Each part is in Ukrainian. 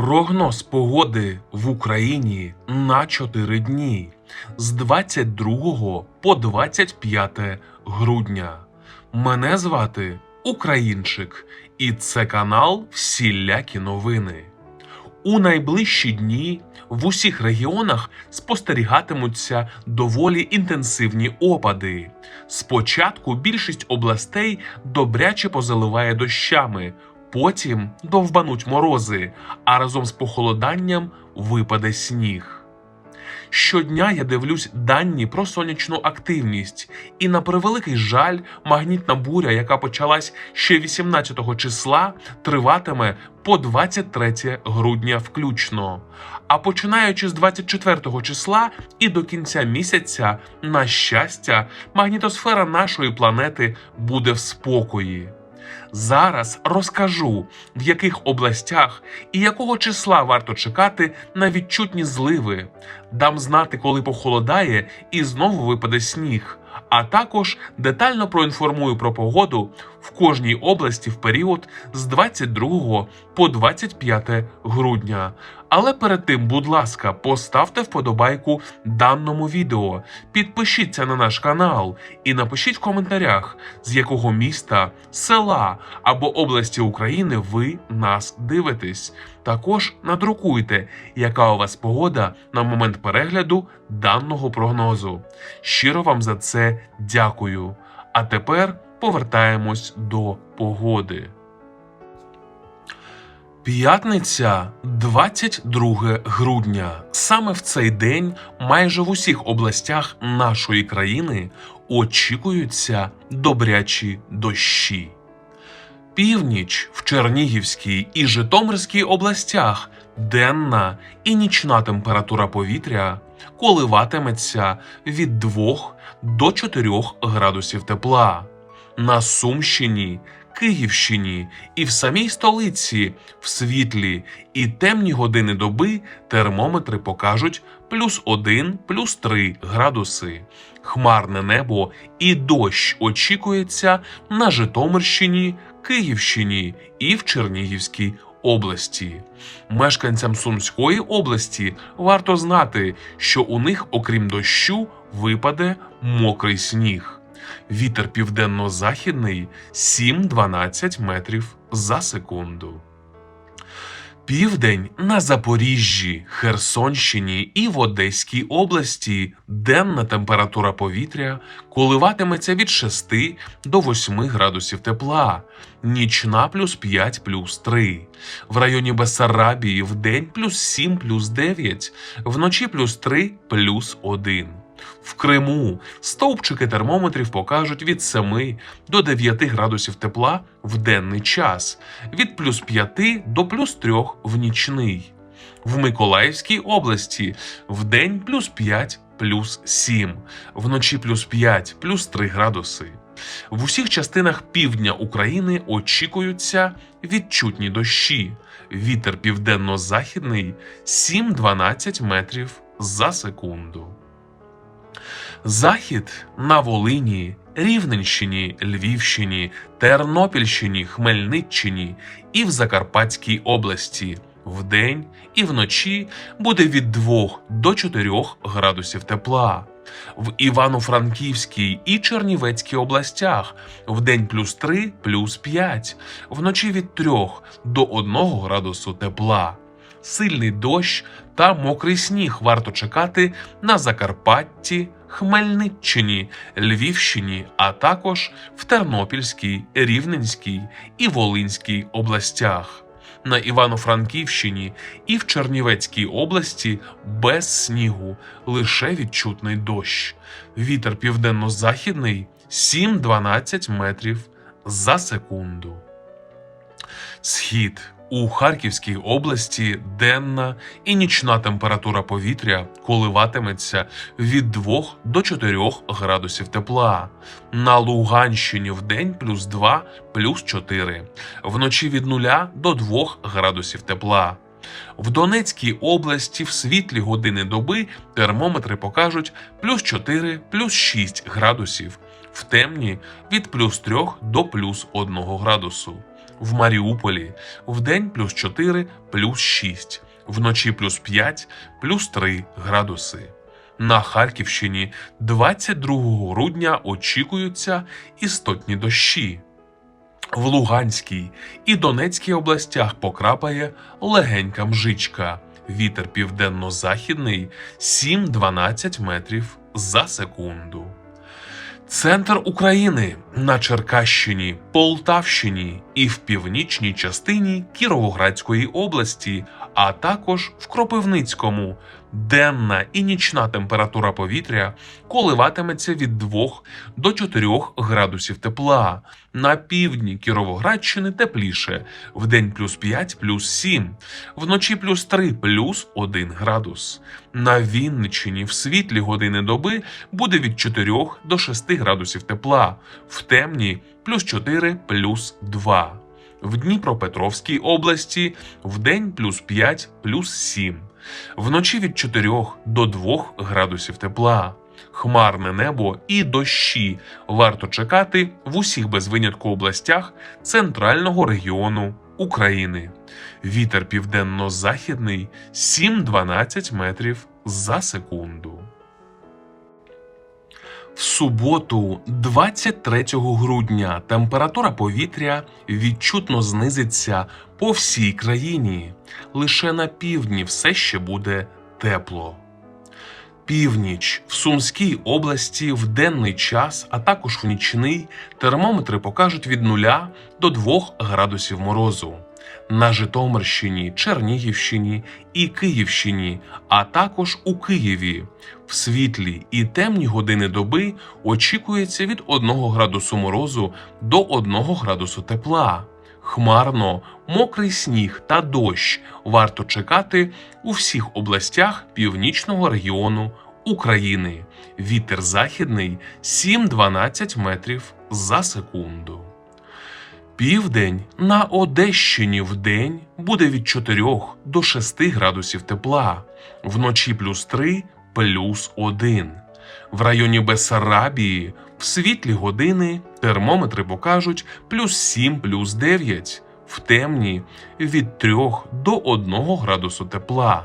Прогноз погоди в Україні на 4 дні з 22 по 25 грудня. Мене звати Українчик, і це канал Всілякі новини. У найближчі дні в усіх регіонах спостерігатимуться доволі інтенсивні опади. Спочатку більшість областей добряче позаливає дощами, потім довбануть морози, а разом з похолоданням випаде сніг. Щодня я дивлюсь дані про сонячну активність, і на превеликий жаль, магнітна буря, яка почалась ще 18 числа, триватиме по 23 грудня включно. А починаючи з 24 числа і до кінця місяця, на щастя, магнітосфера нашої планети буде в спокої. Зараз розкажу, в яких областях і якого числа варто чекати на відчутні зливи. Дам знати, коли похолодає і знову випаде сніг. А також детально проінформую про погоду в кожній області в період з 22 по 25 грудня. Але перед тим, будь ласка, поставте вподобайку даному відео, підпишіться на наш канал і напишіть в коментарях, з якого міста, села або області України ви нас дивитесь. Також надрукуйте, яка у вас погода на момент перегляду даного прогнозу. Щиро вам за це дякую. А тепер повертаємось до погоди. П'ятниця, 22 грудня. Саме в цей день майже в усіх областях нашої країни очікуються добрячі дощі. Північ в Чернігівській і Житомирській областях денна і нічна температура повітря коливатиметься від 2 до 4 градусів тепла. На Сумщині, Київщині і в самій столиці в світлі і темні години доби термометри покажуть плюс 1, плюс 3 градуси. Хмарне небо і дощ очікується на Житомирщині, Київщині і в Чернігівській області. Мешканцям Сумської області варто знати, що у них, окрім дощу, випаде мокрий сніг. Вітер південно-західний 7-12 метрів за секунду. Південь на Запоріжжі, Херсонщині і в Одеській області денна температура повітря коливатиметься від 6 до 8 градусів тепла, нічна плюс 5 плюс 3. В районі Бессарабії в день плюс 7 плюс 9, вночі плюс 3 плюс 1. В Криму стовпчики термометрів покажуть від 7 до 9 градусів тепла в денний час, від плюс 5 до плюс 3 в нічний. В Миколаївській області в день плюс 5 плюс 7, вночі плюс 5 плюс 3 градуси. В усіх частинах півдня України очікуються відчутні дощі. Вітер південно-західний 7-12 метрів за секунду. Захід на Волині, Рівненщині, Львівщині, Тернопільщині, Хмельниччині і в Закарпатській області. Вдень і вночі буде від 2 до 4 градусів тепла. В Івано-Франківській і Чернівецькій областях вдень плюс 3, плюс 5, вночі від 3 до 1 градусу тепла. Сильний дощ та мокрий сніг варто чекати на Закарпатті, Хмельниччині, Львівщині, а також в Тернопільській, Рівненській і Волинській областях. На Івано-Франківщині і в Чернівецькій області без снігу, лише відчутний дощ. Вітер південно-західний 7-12 метрів за секунду. Схід у Харківській області денна і нічна температура повітря коливатиметься від 2 до 4 градусів тепла. На Луганщині в день плюс 2, плюс 4, вночі від 0 до 2 градусів тепла. В Донецькій області в світлі години доби термометри покажуть плюс 4, плюс 6 градусів, в темні від плюс 3 до плюс 1 градусу. В Маріуполі вдень плюс 4, плюс 6, вночі плюс 5, плюс 3 градуси. На Харківщині 22 грудня очікуються істотні дощі. В Луганській і Донецькій областях покрапає легенька мжичка. Вітер південно-західний 7-12 метрів за секунду. Центр України на Черкащині, Полтавщині і в північній частині Кіровоградської області, а також в Кропивницькому. Денна і нічна температура повітря коливатиметься від 2 до 4 градусів тепла. На півдні Кіровоградщини тепліше, вдень плюс 5, плюс 7, вночі плюс 3, плюс 1 градус. На Вінниччині в світлі години доби буде від 4 до 6 градусів тепла, в темні плюс 4, плюс 2. В Дніпропетровській області вдень плюс 5, плюс 7. Вночі від 4 до 2 градусів тепла. Хмарне небо і дощі варто чекати в усіх без винятку областях центрального регіону України. Вітер південно-західний 7-12 метрів за секунду. В суботу, 23 грудня, температура повітря відчутно знизиться по всій країні. Лише на півдні все ще буде тепло. Північ в Сумській області в денний час, а також в нічний термометри покажуть від 0 до 2 градусів морозу. На Житомирщині, Чернігівщині і Київщині, а також у Києві. В світлі і темні години доби очікується від 1 градусу морозу до 1 градусу тепла. Хмарно, мокрий сніг та дощ варто чекати у всіх областях північного регіону України. Вітер західний 7-12 метрів за секунду. Південь на Одещині в день буде від 4 до 6 градусів тепла, вночі плюс 3, плюс 1. В районі Бесарабії в світлі години термометри покажуть плюс 7, плюс 9, в темні від 3 до 1 градусу тепла.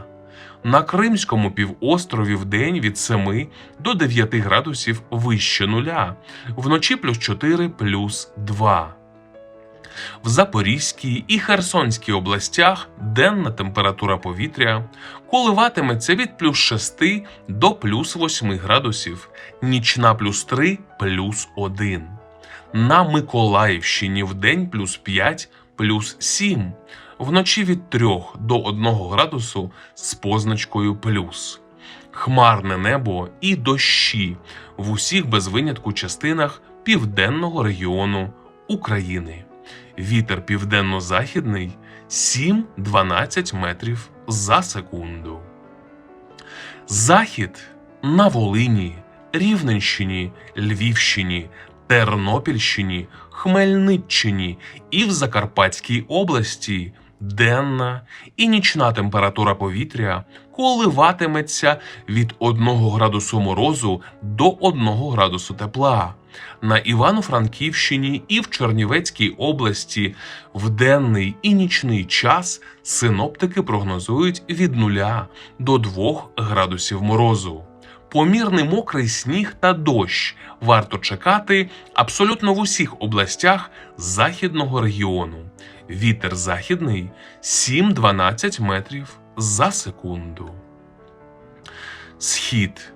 На Кримському півострові в день від 7 до 9 градусів вище нуля, вночі плюс 4, плюс 2. В Запорізькій і Херсонській областях денна температура повітря коливатиметься від плюс 6 до плюс 8 градусів, нічна плюс 3, плюс 1. На Миколаївщині в день плюс 5, плюс 7, вночі від 3 до 1 градусу з позначкою плюс. Хмарне небо і дощі в усіх без винятку частинах південного регіону України. Вітер південно-західний 7-12 метрів за секунду. Захід на Волині, Рівненщині, Львівщині, Тернопільщині, Хмельниччині і в Закарпатській області денна і нічна температура повітря коливатиметься від 1 градусу морозу до 1 градусу тепла. На Івано-Франківщині і в Чернівецькій області в денний і нічний час синоптики прогнозують від 0 до 2 градусів морозу. Помірний мокрий сніг та дощ варто чекати абсолютно в усіх областях західного регіону. Вітер західний 7-12 метрів за секунду. Схід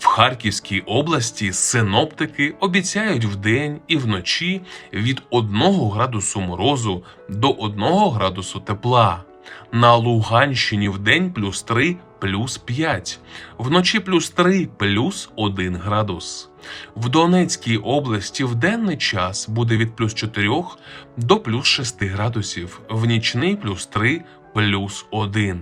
в Харківській області синоптики обіцяють вдень і вночі від 1 градусу морозу до 1 градусу тепла. На Луганщині вдень плюс 3, плюс 5, вночі плюс 3, плюс 1 градус. В Донецькій області в денний час буде від плюс 4 до плюс 6 градусів, в нічний плюс 3, плюс 1.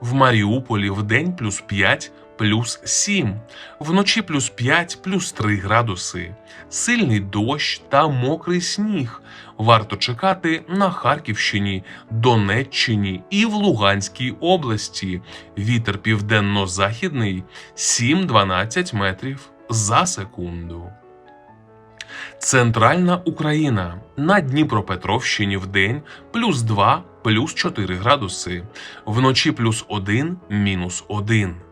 В Маріуполі в день плюс 5, плюс 7, вночі плюс 5, плюс 3 градуси, сильний дощ та мокрий сніг. Варто чекати на Харківщині, Донеччині і в Луганській області. Вітер південно-західний 7-12 метрів за секунду. Центральна Україна на Дніпропетровщині в день плюс 2 плюс 4 градуси, вночі плюс 1 мінус 1.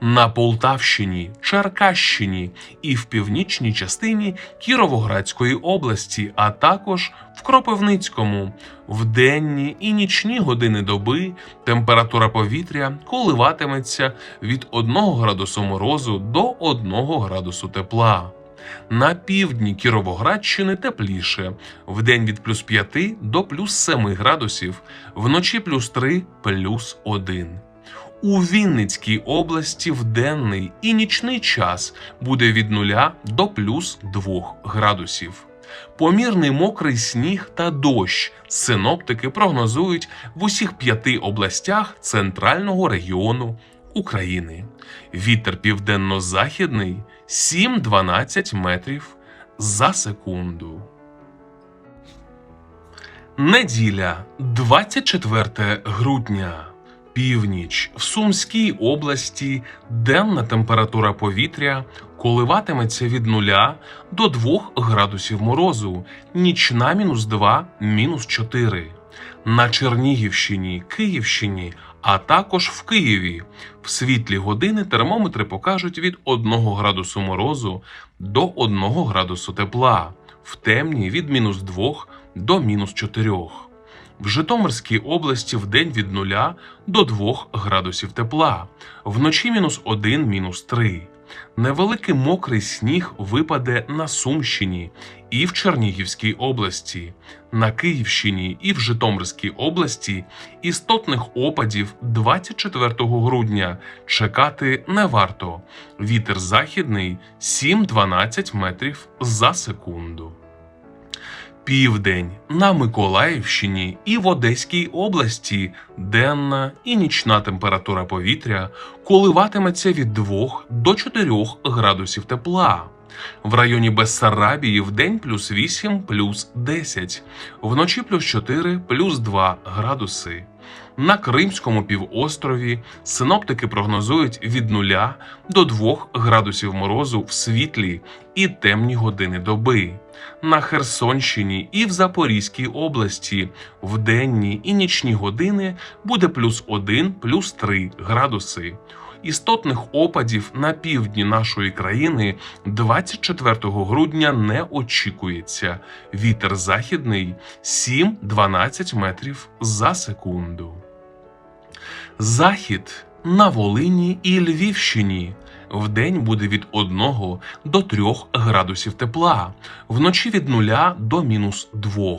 На Полтавщині, Черкащині і в північній частині Кіровоградської області, а також в Кропивницькому. В денні і нічні години доби температура повітря коливатиметься від 1 градусу морозу до 1 градусу тепла. На півдні Кіровоградщини тепліше, вдень від плюс 5 до плюс 7 градусів, вночі плюс 3 плюс 1. У Вінницькій області в денний і нічний час буде від 0 до плюс 2 градусів. Помірний мокрий сніг та дощ синоптики прогнозують в усіх п'яти областях центрального регіону України. Вітер південно-західний 7-12 метрів за секунду. Неділя, 24 грудня. Північ в Сумській області денна температура повітря коливатиметься від 0 до 2 градусів морозу, нічна мінус 2, мінус 4. На Чернігівщині, Київщині, а також в Києві в світлі години термометри покажуть від 1 градусу морозу до 1 градусу тепла, в темні від мінус 2 до мінус 4. В Житомирській області в день від 0 до 2 градусів тепла, вночі мінус 1, мінус 3. Невеликий мокрий сніг випаде на Сумщині і в Чернігівській області, на Київщині і в Житомирській області істотних опадів 24 грудня чекати не варто. Вітер західний 7-12 метрів за секунду. Південь на Миколаївщині і в Одеській області денна і нічна температура повітря коливатиметься від 2 до 4 градусів тепла. В районі Бессарабії в день плюс 8 плюс 10, вночі плюс 4 плюс 2 градуси. На Кримському півострові синоптики прогнозують від 0 до 2 градусів морозу в світлі і темні години доби. На Херсонщині і в Запорізькій області в денні і нічні години буде плюс 1 плюс 3 градуси. Істотних опадів на півдні нашої країни 24 грудня не очікується. Вітер західний 7-12 метрів за секунду. Захід на Волині і Львівщині. Вдень буде від 1 до 3 градусів тепла, вночі від 0 до мінус 2.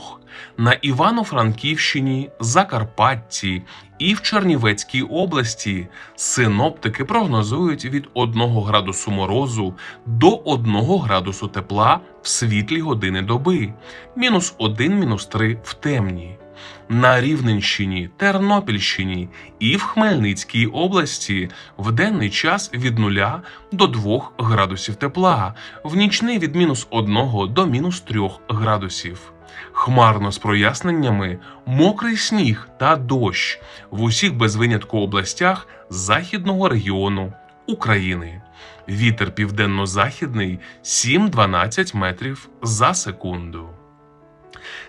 На Івано-Франківщині, Закарпатті і в Чернівецькій області синоптики прогнозують від 1 градусу морозу до 1 градусу тепла в світлі години доби, мінус 1, мінус 3 в темні. На Рівненщині, Тернопільщині і в Хмельницькій області в денний час від 0 до 2 градусів тепла, в нічний від мінус 1 до мінус 3 градусів. Хмарно з проясненнями, мокрий сніг та дощ в усіх без винятку областях західного регіону України. Вітер південно-західний 7-12 метрів за секунду.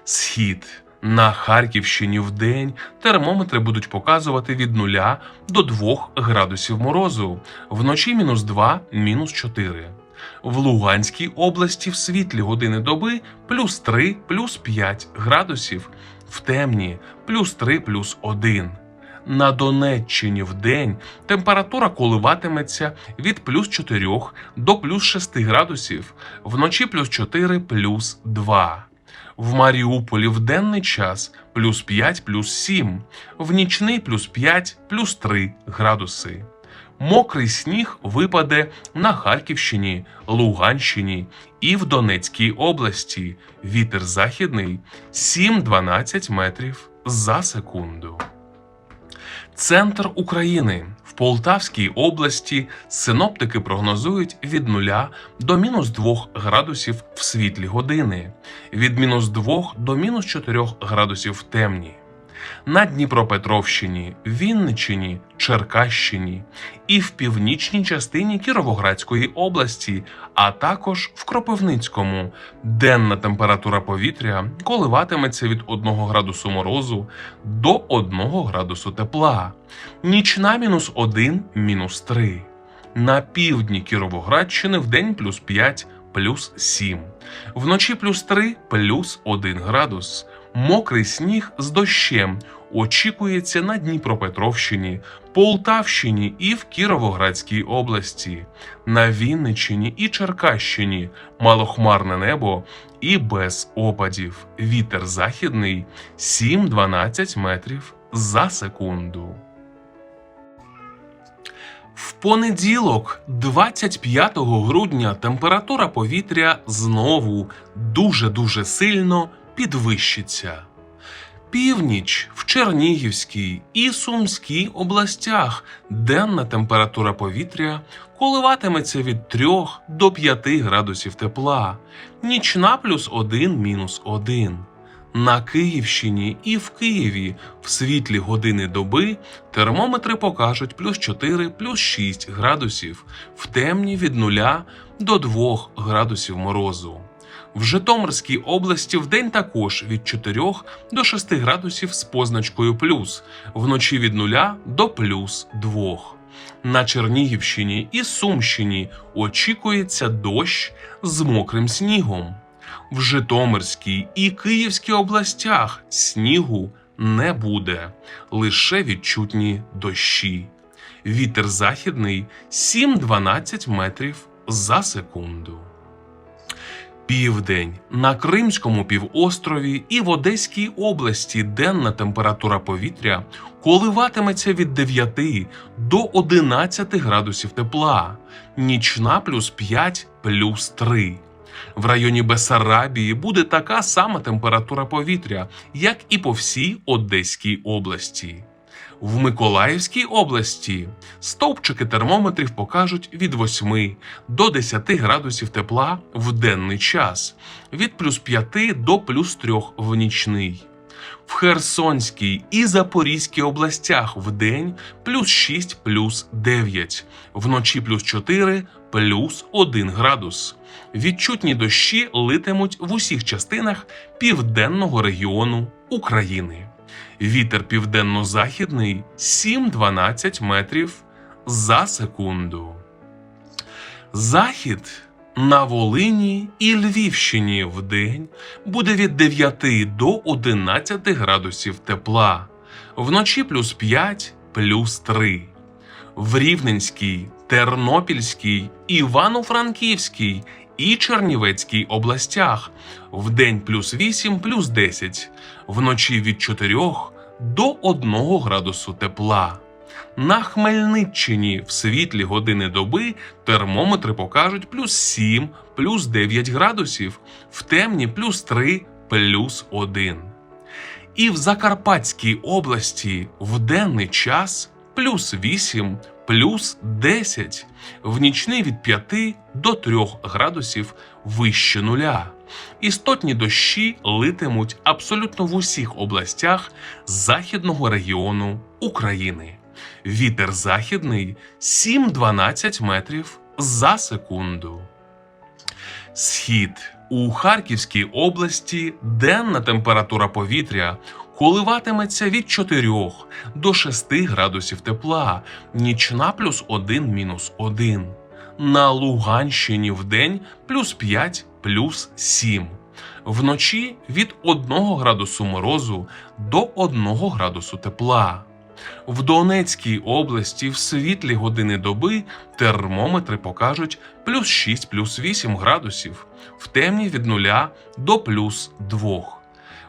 Схід на Харківщині в день термометри будуть показувати від 0 до 2 градусів морозу, вночі мінус 2, мінус 4. В Луганській області в світлі години доби плюс 3, плюс 5 градусів, в темні плюс 3, плюс 1. На Донеччині в день температура коливатиметься від плюс 4 до плюс 6 градусів, вночі плюс 4, плюс 2. В Маріуполі в денний час плюс 5 плюс 7, в нічний плюс 5 плюс 3 градуси. Мокрий сніг випаде на Харківщині, Луганщині і в Донецькій області. Вітер західний 7-12 метрів за секунду. Центр України Полтавській області синоптики прогнозують від 0 до мінус 2 градусів в світлі години, від мінус 2 до мінус 4 градусів в темні. На Дніпропетровщині, Вінниччині, Черкащині і в північній частині Кіровоградської області, а також в Кропивницькому. Денна температура повітря коливатиметься від 1 градусу морозу до 1 градусу тепла, нічна мінус 1, мінус 3. На півдні Кіровоградщини в день плюс 5, плюс 7. Вночі плюс 3, плюс 1 градус. Мокрий сніг з дощем очікується на Дніпропетровщині, Полтавщині і в Кіровоградській області, на Вінниччині і Черкащині малохмарне небо і без опадів. Вітер західний 7-12 метрів за секунду. В понеділок, 25 грудня, температура повітря знову дуже-дуже сильно підвищиться. Північ в Чернігівській і Сумській областях денна температура повітря коливатиметься від 3 до 5 градусів тепла, нічна плюс 1 мінус 1. На Київщині і в Києві в світлі години доби термометри покажуть плюс 4, плюс 6 градусів, в темні від 0 до 2 градусів морозу. В Житомирській області вдень також від 4 до 6 градусів з позначкою плюс, вночі від 0 до плюс 2. На Чернігівщині і Сумщині очікується дощ з мокрим снігом. В Житомирській і Київській областях снігу не буде, лише відчутні дощі. Вітер західний 7-12 метрів за секунду. Південь на Кримському півострові і в Одеській області денна температура повітря коливатиметься від 9 до 11 градусів тепла, нічна плюс 5 плюс 3. В районі Бесарабії буде така сама температура повітря, як і по всій Одеській області. В Миколаївській області стовпчики термометрів покажуть від 8 до 10 градусів тепла в денний час, від плюс 5 до плюс 3 в нічний. В Херсонській і Запорізькій областях в день плюс 6 плюс 9, вночі плюс 4 плюс 1 градус. Відчутні дощі литимуть в усіх частинах південного регіону України. Вітер південно-західний 7-12 метрів за секунду. Захід на Волині і Львівщині в день буде від 9 до 11 градусів тепла, вночі плюс 5 плюс 3. В Рівненській, Тернопільській, Івано-Франківській і Чернівецькій областях в день плюс 8 плюс 10, вночі від 4 до 1 градусу тепла. На Хмельниччині в світлі години доби термометри покажуть плюс 7, плюс 9 градусів, в темні плюс 3, плюс 1. І в Закарпатській області в денний час плюс 8, плюс 10, в нічний від 5 до 3 градусів вище нуля. Істотні дощі литимуть абсолютно в усіх областях західного регіону України. Вітер західний 7-12 метрів за секунду. Схід у Харківській області денна температура повітря коливатиметься від 4 до 6 градусів тепла, нічна плюс 1 мінус 1. На Луганщині в день плюс 5 плюс 7. Вночі від 1 градусу морозу до 1 градусу тепла. В Донецькій області в світлі години доби термометри покажуть плюс 6 плюс 8 градусів, в темні від 0 до плюс 2.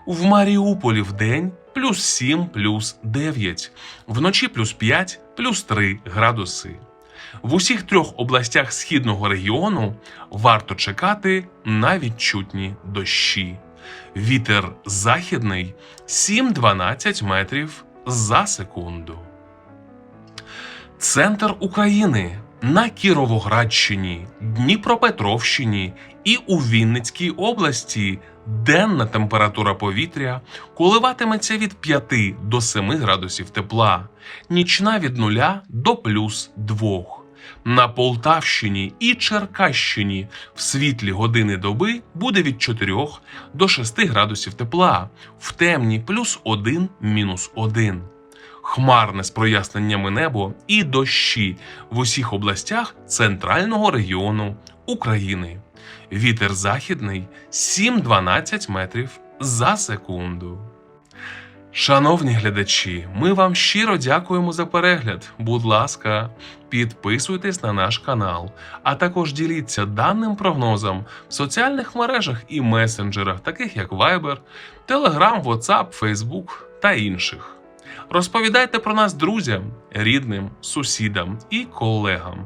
В Маріуполі в день плюс 7 плюс 9, вночі плюс 5 плюс 3 градуси. В усіх трьох областях східного регіону варто чекати на відчутні дощі. Вітер західний 7-12 метрів за секунду. Центр України на Кіровоградщині, Дніпропетровщині і у Вінницькій області денна температура повітря коливатиметься від 5 до 7 градусів тепла, нічна від 0 до плюс 2. На Полтавщині і Черкащині в світлі години доби буде від 4 до 6 градусів тепла, в темні плюс 1 мінус 1. Хмарне з проясненнями небо і дощі в усіх областях центрального регіону України. Вітер західний 7-12 метрів за секунду. Шановні глядачі, ми вам щиро дякуємо за перегляд. Будь ласка, підписуйтесь на наш канал, а також діліться даним прогнозом в соціальних мережах і месенджерах, таких як Viber, Telegram, WhatsApp, Facebook та інших. Розповідайте про нас друзям, рідним, сусідам і колегам.